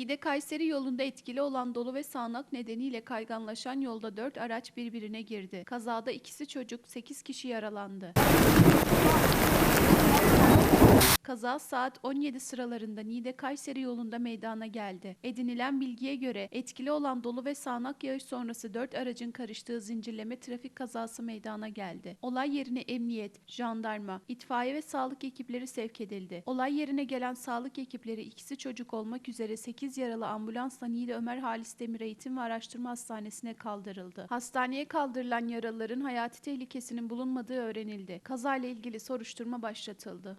Niğde Kayseri yolunda etkili olan dolu ve sağanak nedeniyle kayganlaşan yolda 4 araç birbirine girdi. Kazada ikisi çocuk, 8 kişi yaralandı. Kaza saat 17 sıralarında Niğde Kayseri yolunda meydana geldi. Edinilen bilgiye göre etkili olan dolu ve sağanak yağış sonrası 4 aracın karıştığı zincirleme trafik kazası meydana geldi. Olay yerine emniyet, jandarma, itfaiye ve sağlık ekipleri sevk edildi. Olay yerine gelen sağlık ekipleri ikisi çocuk olmak üzere 8 yaralı ambulansla Niğde Ömer Halis Demir Eğitim ve Araştırma Hastanesi'ne kaldırıldı. Hastaneye kaldırılan yaralıların hayati tehlikesinin bulunmadığı öğrenildi. Kazayla ilgili soruşturma başlatıldı.